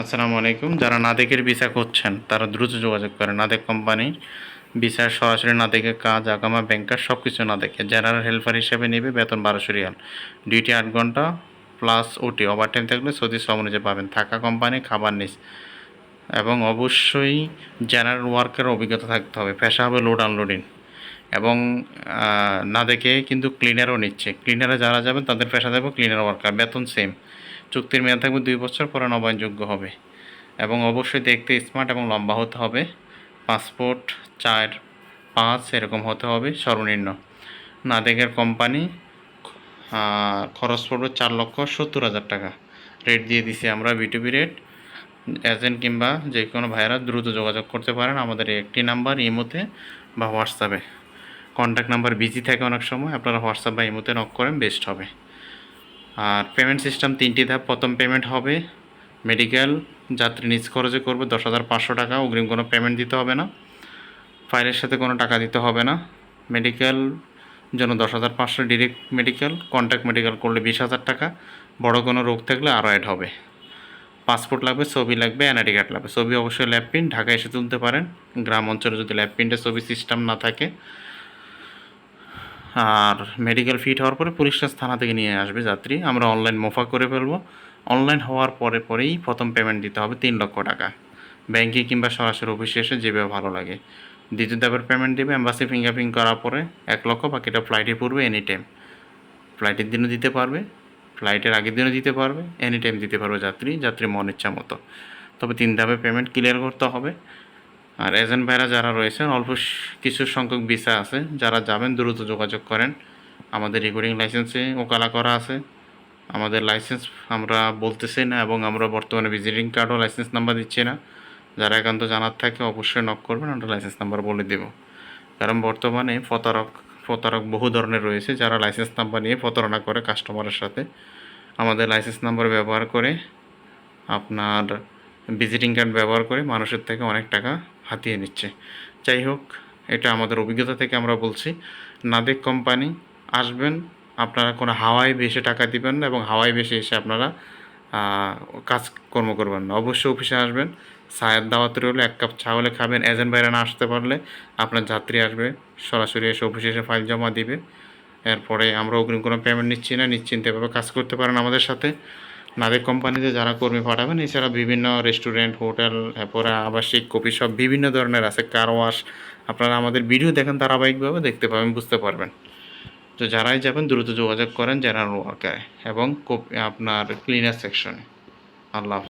আসসালামু আলাইকুম। যারা নাদেকের ভিসা করছেন তারা দ্রুত যোগাযোগ করেন। নাদেক কোম্পানি ভিসা সরাসরি নাদেকে কাজ, আগামা ব্যাংকার সব কিছু নাদেকে। জেনারেল হেল্পার হিসেবে নেবে বেতন বারোশো রিয়াল। ডিউটি আট ঘণ্টা প্লাস ওটি ওভারটাইম থাকলে সৌদি শ্রম অনুযায়ী পাবেন। থাকা কোম্পানি, খাবার নিস। এবং অবশ্যই জেনারেল ওয়ার্কের অভিজ্ঞতা থাকতে হবে। পেশা হবে লোড আনলোডিং এবং না দেখে কিন্তু ক্লিনারও নিচ্ছে। ক্লিনারে যারা যাবেন, তাদের পেশা দেবো ক্লিনার ওয়ার্কার বেতন সেম চুক্তির মেয়াদ থাকবে দুই বছর, পরে নবায়নযোগ্য হবে। এবং অবশ্যই দেখতে স্মার্ট এবং লম্বা হতে হবে। পাসপোর্ট চার, পাঁচ, এরকম হতে হবে, সর্বনিম্ন। নাদেকের কোম্পানি খরচ পড়বে চার লক্ষ সত্তর হাজার টাকা। রেট দিয়ে দিছি আমরা বিটুবি রেট এজেন্ট কিংবা যে কোনো ভাইয়েরা দ্রুত যোগাযোগ করতে পারেন আমাদের একটি নাম্বার ইমোতে বা হোয়াটসঅ্যাপে কন্ট্যাক্ট নাম্বার বিজি থাকে অনেক সময়, আপনারা হোয়াটসঅ্যাপ বা ইমোতে নক করেন বেস্ট হবে। আর পেমেন্ট সিস্টেম তিনটি ধাপ, প্রথম পেমেন্ট হবে মেডিকেল যাত্রী নিজ খরচে করবে দশ হাজার পাঁচশো টাকা, অগ্রিম কোনো পেমেন্ট দিতে হবে না ফাইলের সাথে কোনো টাকা দিতে হবে না মেডিকেল জন্য দশ হাজার পাঁচশো ডিরেক্ট মেডিকেল কন্ট্যাক্ট মেডিকেল করলে বিশ হাজার টাকা, বড় কোনো রোগ থাকলে আরও অ্যাড হবে। পাসপোর্ট লাগবে, ছবি লাগবে এনআইডি কার্ড লাগবে। ছবি অবশ্যই ল্যাব প্রিন্ট ঢাকায় এসে তুলতে পারেন। গ্রাম অঞ্চলে যদি ল্যাব প্রিন্টের ছবি সিস্টেম না থাকে আর মেডিকেল ফিট হওয়ার পরে পুলিশ থানা থেকে নিয়ে আসবে যাত্রী। আমরা অনলাইন মোফা করে ফেলব। অনলাইন হওয়ার পরে পরেই প্রথম পেমেন্ট দিতে হবে তিন লক্ষ টাকা। ব্যাংকে কিংবা সরাসরি অফিসে এসে যেভাবে ভালো লাগে। দ্বিতীয় ধাপের পেমেন্ট দেবে অ্যাম্বাসি ফিঙ্গারপ্রিন্ট করার পরে এক লক্ষ, বাকিটা ফ্লাইটে পড়বে এনি টাইম ফ্লাইটের দিনও দিতে পারবে ফ্লাইটের আগের দিনও দিতে পারবে এনি টাইম দিতে পারবে যাত্রী যাত্রী মন ইচ্ছা মতো। তবে তিন ধাপে পেমেন্ট ক্লিয়ার করতে হবে। আর এজেন্ট ভাইরা যারা রয়েছেন, অল্প কিছু সংখ্যক ভিসা আছে। যারা যাবেন, দ্রুত যোগাযোগ করেন। আমাদের রেকর্ডিং লাইসেন্সে ওকালা করা আছে। আমাদের লাইসেন্স আমরা বলতেছি না এবং আমরা বর্তমানে ভিজিটিং কার্ডও লাইসেন্স নাম্বার দিচ্ছি না। যারা একান্ত জানার থাকে, অবশ্যই নক করবেন, আমরা লাইসেন্স নাম্বার বলে দেব। কারণ বর্তমানে প্রতারক প্রতারক বহু ধরনের রয়েছে। যারা লাইসেন্স নাম্বার নিয়ে প্রতারণা করে কাস্টমারের সাথে, আমাদের লাইসেন্স নাম্বার ব্যবহার করে, আপনার ভিজিটিং কার্ড ব্যবহার করে মানুষের থেকে অনেক টাকা হাতিয়ে নিচ্ছে। যাই হোক, এটা আমাদের অভিজ্ঞতা থেকে আমরা বলছি। নাদেক কোম্পানি, আসবেন, আপনারা কোনো হাওয়ায় বেশি টাকা দিবেন না এবং হাওয়ায় বেশি এসে আপনারা কাজকর্ম করবেন না। অবশ্যই অফিসে আসবেন সায়ের দাওয়াত রইলে, এক কাপ চা হলে খাবেন। এজেন্ট বাইরে না আসতে পারলে আপনার যাত্রী আসবে, সরাসরি এসে অফিসে এসে ফাইল জমা দিবে। এরপরে আমরা অগ্রিম কোনো পেমেন্ট নিচ্ছি না নিশ্চিন্তভাবে কাজ করতে পারেন আমাদের সাথে। নাদেক কোম্পানিতে যারা কর্মী পাঠাবেন, এছাড়া বিভিন্ন রেস্টুরেন্ট হোটেল এরপরে আবাসিক কপি সব বিভিন্ন ধরনের আছে কার ওয়াশ আপনারা আমাদের ভিডিও দেখেন, ধারাবাহিকভাবে দেখতে পাবেন, বুঝতে পারবেন তো যারাই যাবেন, দ্রুত যোগাযোগ করেন জেনারেল ওয়ার্কারে এবং কপি আপনার ক্লিনার সেকশনে আল্লাহ।